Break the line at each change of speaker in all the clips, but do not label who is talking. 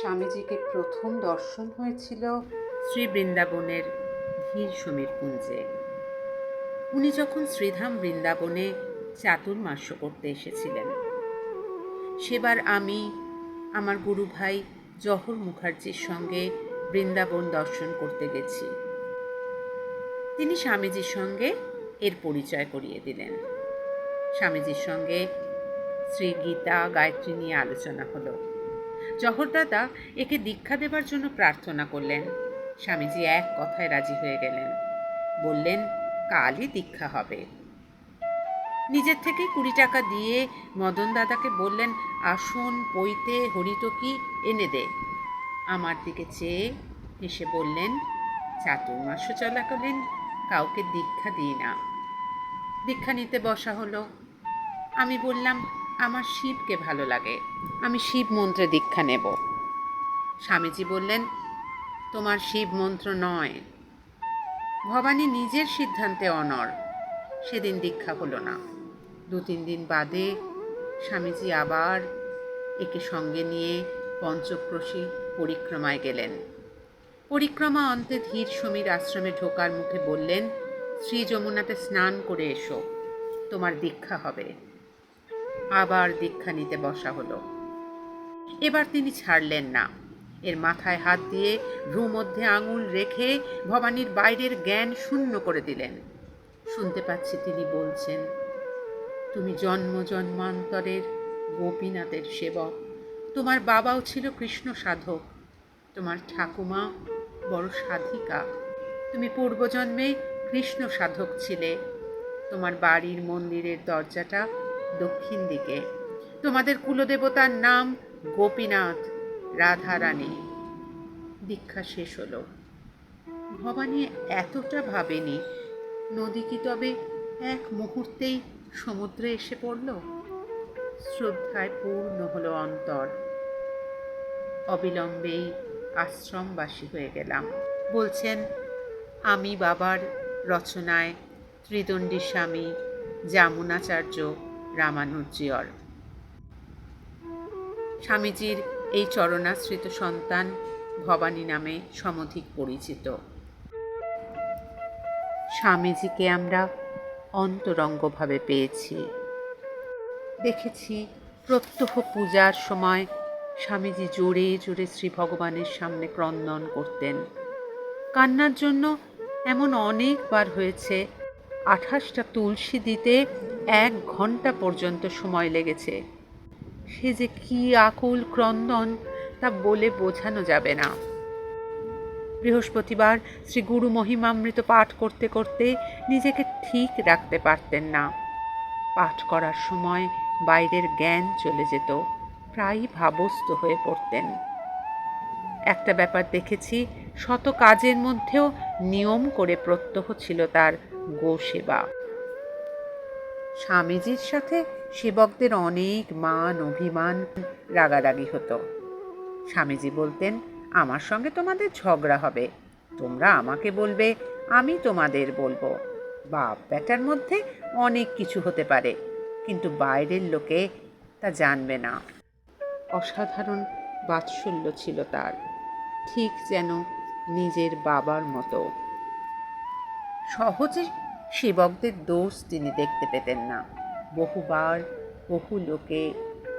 স্বামীজিকে প্রথম দর্শন হয়েছিল
শ্রী বৃন্দাবনের ধীর সমীর কুঞ্জে। উনি যখন শ্রীধাম বৃন্দাবনে চাতুর্মাস্য করতে এসেছিলেন, সেবার আমি আমার গুরু ভাই জহর মুখার্জির সঙ্গে বৃন্দাবন দর্শন করতে গেছি। তিনি স্বামীজির সঙ্গে এর পরিচয় করিয়ে দিলেন। স্বামীজির সঙ্গে শ্রী গীতা, গায়ত্রী নিয়ে আলোচনা হলো। জহর দাদা একে দীক্ষা দেবার জন্য প্রার্থনা করলেন। স্বামীজি এক কথায় রাজি হয়ে গেলেন। বললেন, কালই দীক্ষা হবে। নিজের থেকে কুড়ি টাকা দিয়ে মদন দাদাকে বললেন, আসন পইতে হরিটকি এনে দে। আমার দিকে চেয়ে হেসে বললেন চাতুর্মাস চলাকালীন কাউকে দীক্ষা দিই না। দীক্ষা নিতে বসা হলো। আমি বললাম আমার শিবকে ভালো লাগে। আমি শিব মন্ত্রে দীক্ষা নেব। স্বামীজি বললেন, তোমার শিব মন্ত্র নয়। ভবানী নিজের সিদ্ধান্তে অনর সেদিন দীক্ষা হলো না। দু তিন দিন বাদে স্বামীজি আবার একে সঙ্গে নিয়ে পঞ্চক্রোশী পরিক্রমায় গেলেন। পরিক্রমা অন্তে ধীর সমীর আশ্রমে ঢোকার মুখে বললেন, শ্রী যমুনাতে স্নান করে এসো। তোমার দীক্ষা হবে। আবার দীক্ষা নিতে বসা হলো। এবার তিনি ছাড়লেন না। এর মাথায় হাত দিয়ে ভ্রু মধ্যে আঙুল রেখে ভবানীর বাইরের জ্ঞান শূন্য করে দিলেন। শুনতে পাচ্ছি তিনি বলছেন, তুমি জন্ম জন্মান্তরের গোপীনাথের সেবক। তোমার বাবাও ছিল কৃষ্ণ সাধক। তোমার ঠাকুমা বড় সাধিকা। তুমি পূর্বজন্মে কৃষ্ণ সাধক ছিলে। তোমার বাড়ির মন্দিরের দরজাটা দক্ষিণ দিকে। তোমাদের কুলদেবতার নাম গোপীনাথ, রাধারানী। দীক্ষা শেষ হলো। ভবানী এতটা ভাবেনি, নদী কি তবে এক মুহূর্তেই সমুদ্রে এসে পড়ল? শ্রদ্ধায় পূর্ণ হলো অন্তর। অবিলম্বেই আশ্রমবাসী হয়ে গেলাম। বলছেন, আমি বাবার রচনায় ত্রিদণ্ডী স্বামী যামুনাচার্য রামানুজ্জিয়র। স্বামীজির এই চরণাশ্রিত সন্তান ভবানী নামে সমধিক পরিচিত। স্বামীজিকে আমরা অন্তরঙ্গভাবে পেয়েছি। দেখেছি প্রত্যহ পূজার সময় স্বামীজি জোরে জোরে শ্রী ভগবানের সামনে ক্রন্দন করতেন। কান্নার জন্য এমন অনেকবার হয়েছে আঠাশটা তুলসী দিতে এক ঘণ্টা পর্যন্ত সময় লেগেছে। সে যে কি আকুল ক্রন্দন তা বলে বোঝানো যাবে না। বৃহস্পতিবার শ্রী গুরু মহিমামৃত পাঠ করতে করতে নিজেকে ঠিক রাখতে পারতেন না। পাঠ করার সময় বাইরের জ্ঞান চলে যেত, প্রায়ই ভাবস্থ হয়ে পড়তেন। একটা ব্যাপার দেখেছি, শত কাজের মধ্যেও নিয়ম করে প্রত্যহ ছিল তার। গো সেবা। স্বামীজির সাথে সেবকদের অনেক মান, অভিমান রাগারাগি হতো। স্বামীজি বলতেন, আমার সঙ্গে তোমাদের ঝগড়া হবে। তোমরা আমাকে বলবে, আমি তোমাদের বলব। বাপ বেটার মধ্যে অনেক কিছু হতে পারে, কিন্তু বাইরের লোকে তা জানবে না। অসাধারণ বাৎসল্য ছিল তার। ঠিক যেন নিজের বাবার মতো। সহজে সেবকদের দোষ তিনি দেখতে পেতেন না। বহুবার বহু লোকে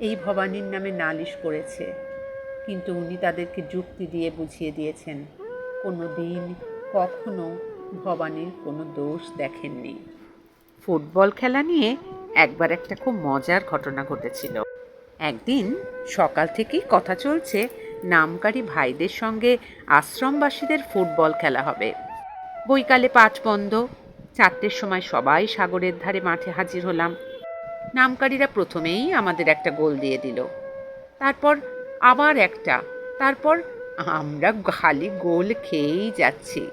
এই ভবানীর নামে নালিশ করেছে। কিন্তু উনি তাদেরকে যুক্তি দিয়ে বুঝিয়ে দিয়েছেন কোনো দিন কখনো ভবানীর কোনো দোষ দেখেননি। ফুটবল খেলা নিয়ে একবার একটা খুব মজার ঘটনা ঘটেছিল। একদিন সকাল থেকেই কথা চলছে, নামকারী ভাইদের সঙ্গে আশ্রমবাসীদের ফুটবল খেলা হবে। বৈকালে পাঁচ বন্ধ। চারটের সময় সবাই সাগরের ধারে মাঠে হাজির হলাম। নামকারীরা প্রথমেই আমাদের একটা গোল দিয়ে দিল। তারপর আবার একটা। তারপর আমরা খালি গোল খেয়েই যাচ্ছি।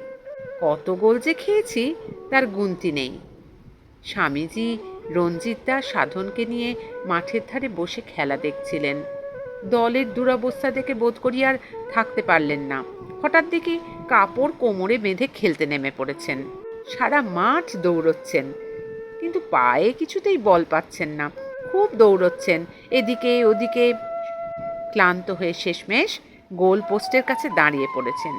কত গোল যে খেয়েছি, তার গুনতি নেই। স্বামীজি রঞ্জিত দাস সাধনকে নিয়ে মাঠের ধারে বসে খেলা দেখছিলেন। দলের দুরবস্থা দেখে বোধ করি আর থাকতে পারলেন না। হঠাৎ দেখি কাপড় কোমরে বেঁধে খেলতে নেমে পড়েছেন। সারা মাঠ দৌড়চ্ছেন। কিন্তু পায়ে কিছুতেই বল পাচ্ছেন না। খুব দৌড়চ্ছেন। এদিকে ওদিকে ক্লান্ত হয়ে শেষমেশ গোল পোস্টের কাছে দাঁড়িয়ে পড়েছেন।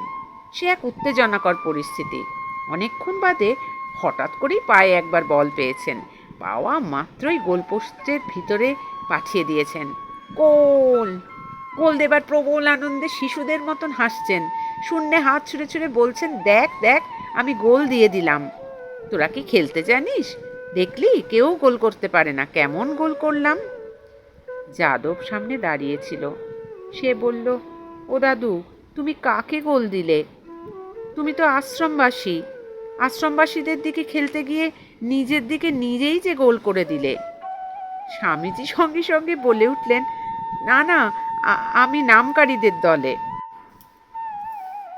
সে এক উত্তেজনাকর পরিস্থিতি। অনেকক্ষণ বাদে হঠাৎ করেই পায়ে একবার বল পেয়েছেন। পাওয়া মাত্রই গোল পোস্টের ভিতরে পাঠিয়ে দিয়েছেন। গোল! গোল দেবার প্রবল আনন্দে শিশুদের মতন হাসছেন। শূন্যে হাত ছুঁড়ে ছুঁড়ে বলছেন, দেখ দেখ, আমি গোল দিয়ে দিলাম। তোরা কি খেলতে জানিস? দেখলি, কেউ গোল করতে পারে না। কেমন গোল করলাম? যাদব সামনে দাঁড়িয়েছিল। সে বলল, ও দাদু, তুমি কাকে গোল দিলে? তুমি তো আশ্রমবাসী। আশ্রমবাসীদের দিকে খেলতে গিয়ে নিজের দিকে নিজেই যে গোল করে দিলে। স্বামীজি সঙ্গে সঙ্গে বলে উঠলেন, না না আমি নামকারীদের দলে।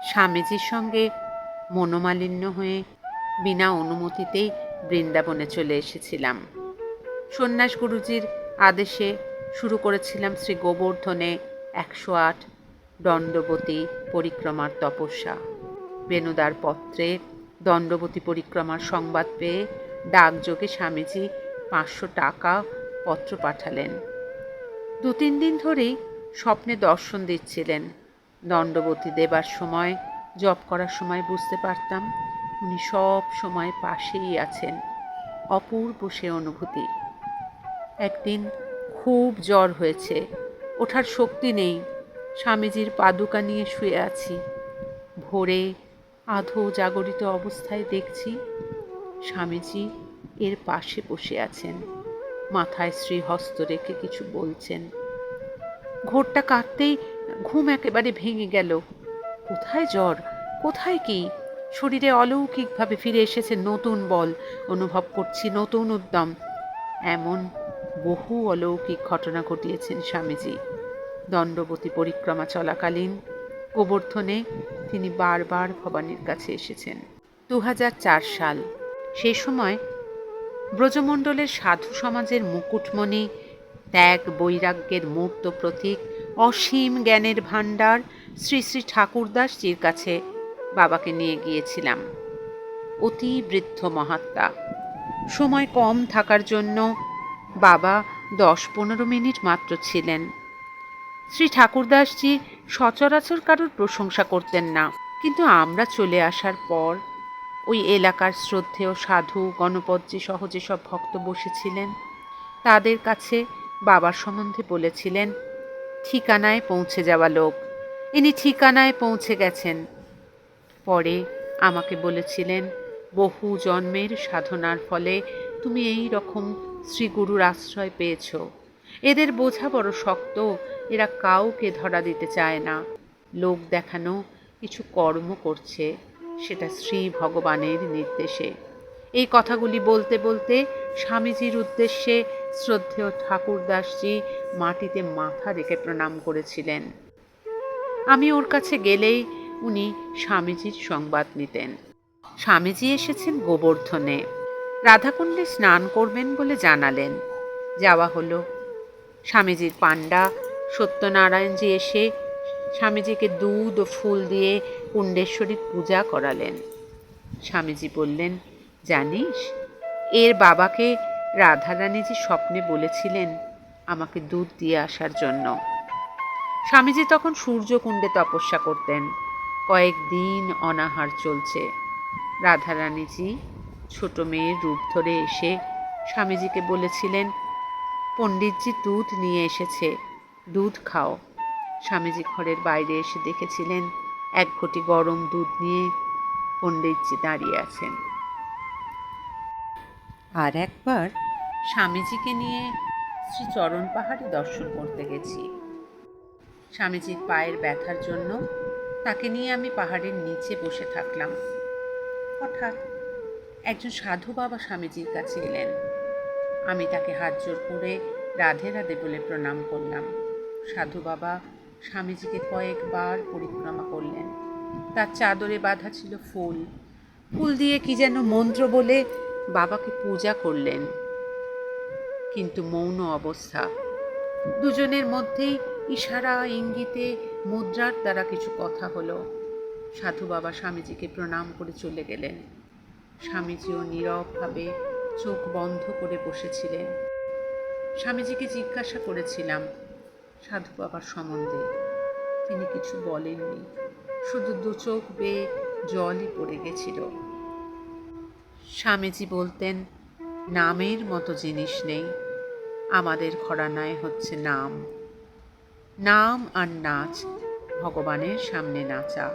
স্বামীজির সঙ্গে মনোমালিন্য হয়ে বিনা অনুমতিতেই বৃন্দাবনে চলে এসেছিলাম। সন্ন্যাস গুরুজির আদেশে শুরু করেছিলাম শ্রী গোবর্ধনে একশো আট দণ্ডবতী পরিক্রমার তপস্যা। বেনুদার পত্রে দণ্ডবতী পরিক্রমার সংবাদ পেয়ে ডাকযোগে স্বামীজি পাঁচশো টাকা পত্র পাঠালেন। দু তিন দিন ধরেই স্বপ্নে দর্শন দিচ্ছিলেন। দণ্ডবতী দেবার সময়, জপ করার সময় বুঝতে পারতাম উনি সব সময় পাশেই আছেন, অপূর্ব সে অনুভূতি। একদিন খুব জ্বর হয়েছে, ওঠার শক্তি নেই, স্বামীজির পাদুকা নিয়ে শুয়ে আছি। ভোরে আধো জাগরিত অবস্থায় দেখছি স্বামীজি এর পাশে বসে আছেন, মাথায় শ্রীহস্ত রেখে কিছু বলছেন। ঘোরটা কাটতেই ঘুম একেবারে ভেঙে গেল। কোথায় জ্বর? কোথায় কি? শরীরে অলৌকিকভাবে ফিরে এসেছে নতুন বল। অনুভব করছি নতুন উদ্যম। এমন বহু অলৌকিক ঘটনা ঘটিয়েছেন স্বামীজি। দণ্ডবতী পরিক্রমা চলাকালীন গোবর্ধনে তিনি বারবার ভবানীর কাছে এসেছেন। দু হাজার চার সাল। সেই সময় ব্রজমণ্ডলের সাধু সমাজের মুকুটমণি ত্যাগ বৈরাগ্যের মূর্ত প্রতীক অসীম জ্ঞানের ভাণ্ডার শ্রী শ্রী ঠাকুরদাসজির কাছে বাবাকে নিয়ে গিয়েছিলাম। অতি বৃদ্ধ মহাত্মা। সময় কম থাকার জন্য বাবা দশ পনেরো মিনিট মাত্র ছিলেন। শ্রী ঠাকুরদাসজি সচরাচর কারোর প্রশংসা করতেন না। কিন্তু আমরা চলে আসার পর ওই এলাকার শ্রদ্ধেয় সাধু গণপতি সহজে সব ভক্ত বসেছিলেন, তাদের কাছে বাবার সম্বন্ধে বলেছিলেন ঠিকানায় পৌঁছে যাওয়া লোক। ইনি ঠিকানায় পৌঁছে গেছেন। পরে আমাকে বলেছিলেন, বহু জন্মের সাধনার ফলে তুমি এই রকম শ্রীগুরুর আশ্রয় পেয়েছ। এদের বোঝা বড় শক্ত, এরা কাউকে ধরা দিতে চায় না। লোক দেখানো কিছু কর্ম করছে, সেটা শ্রী ভগবানের নির্দেশে। এই কথাগুলি বলতে বলতে স্বামীজির উদ্দেশ্যে শ্রদ্ধেয় ঠাকুরদাসজি মাটিতে মাথা রেখে প্রণাম করেছিলেন। আমি ওর কাছে গেলেই উনি স্বামীজির সংবাদ নিতেন। স্বামীজি এসেছেন গোবর্ধনে। রাধাকুণ্ডে স্নান করবেন বলে জানালেন। যাওয়া হলো। স্বামীজির পাণ্ডা সত্যনারায়ণজি এসে স্বামীজিকে দুধ ও ফুল দিয়ে কুণ্ডেশ্বরীর পূজা করালেন। স্বামীজি বললেন, জানিস, এর বাবাকে রাধারানীজি স্বপ্নে বলেছিলেন আমাকে দুধ দিয়ে আসার জন্য। স্বামীজি তখন সূর্যকুণ্ডে তপস্যা করতেন। কয়েকদিন অনাহার চলছে। রাধারানীজি ছোট মেয়ের রূপ ধরে এসে স্বামীজিকে বলেছিলেন, পণ্ডিতজি দুধ নিয়ে এসেছে, দুধ খাও। স্বামীজি ঘরের বাইরে এসে দেখেছিলেন, এক ঘটি গরম দুধ নিয়ে পণ্ডিতজি দাঁড়িয়ে আছেন। আর একবার স্বামীজিকে নিয়ে শ্রী চরণ পাহাড়ে দর্শন করতে গেছি। স্বামীজির পায়ের ব্যথার জন্য তাকে নিয়ে আমি পাহাড়ের নিচে বসে থাকলাম। হঠাৎ একজন সাধু বাবা স্বামীজির কাছে এলেন। আমি তাকে হাত জোর করে রাধে রাধে বলে প্রণাম করলাম। সাধু বাবা স্বামীজিকে কয়েকবার পরিক্রমা করলেন। তার চাদরে বাঁধা ছিল ফুল। ফুল দিয়ে কি যেন মন্ত্র বলে বাবাকে পূজা করলেন। কিন্তু মৌন অবস্থা। দুজনের মধ্যেই ইশারা, ইঙ্গিতে, মুদ্রার দ্বারা কিছু কথা হলো। সাধু বাবা স্বামীজিকে প্রণাম করে চলে গেলেন। স্বামীজিও নীরবভাবে চোখ বন্ধ করে বসেছিলেন। স্বামীজিকে জিজ্ঞাসা করেছিলাম, সাধু বাবার সম্বন্ধে? তিনি কিছু বলেননি। শুধু দু চোখ বেয়ে জলই পড়ে গেছিল। স্বামীজি বলতেন, নামের মতো জিনিস নেই। আমাদের ঘরানায় হচ্ছে নাম। নাম আর নাচ ভগবানের সামনে নাচা।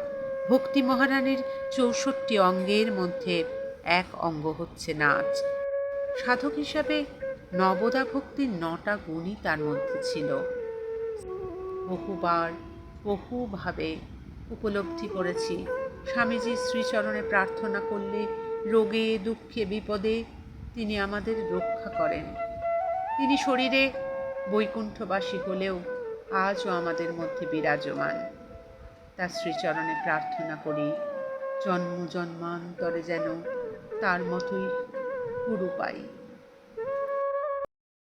ভক্তি মহারানীর চৌষট্টি অঙ্গের মধ্যে এক অঙ্গ হচ্ছে নাচ। সাধক হিসাবে নবদা ভক্তির নটা গুণই তার মধ্যে ছিল। বহুবার বহুভাবে উপলব্ধি করেছি। স্বামীজির শ্রীচরণে প্রার্থনা করলে রোগে, দুঃখে, বিপদে তিনি আমাদের রক্ষা করেন। তিনি শরীরে বৈকুণ্ঠবাসী হলেও আজও আমাদের মধ্যে বিরাজমান। তার শ্রীচরণে প্রার্থনা করি, জন্ম জন্মান্তরে যেন তার মতোই গুরু পাই।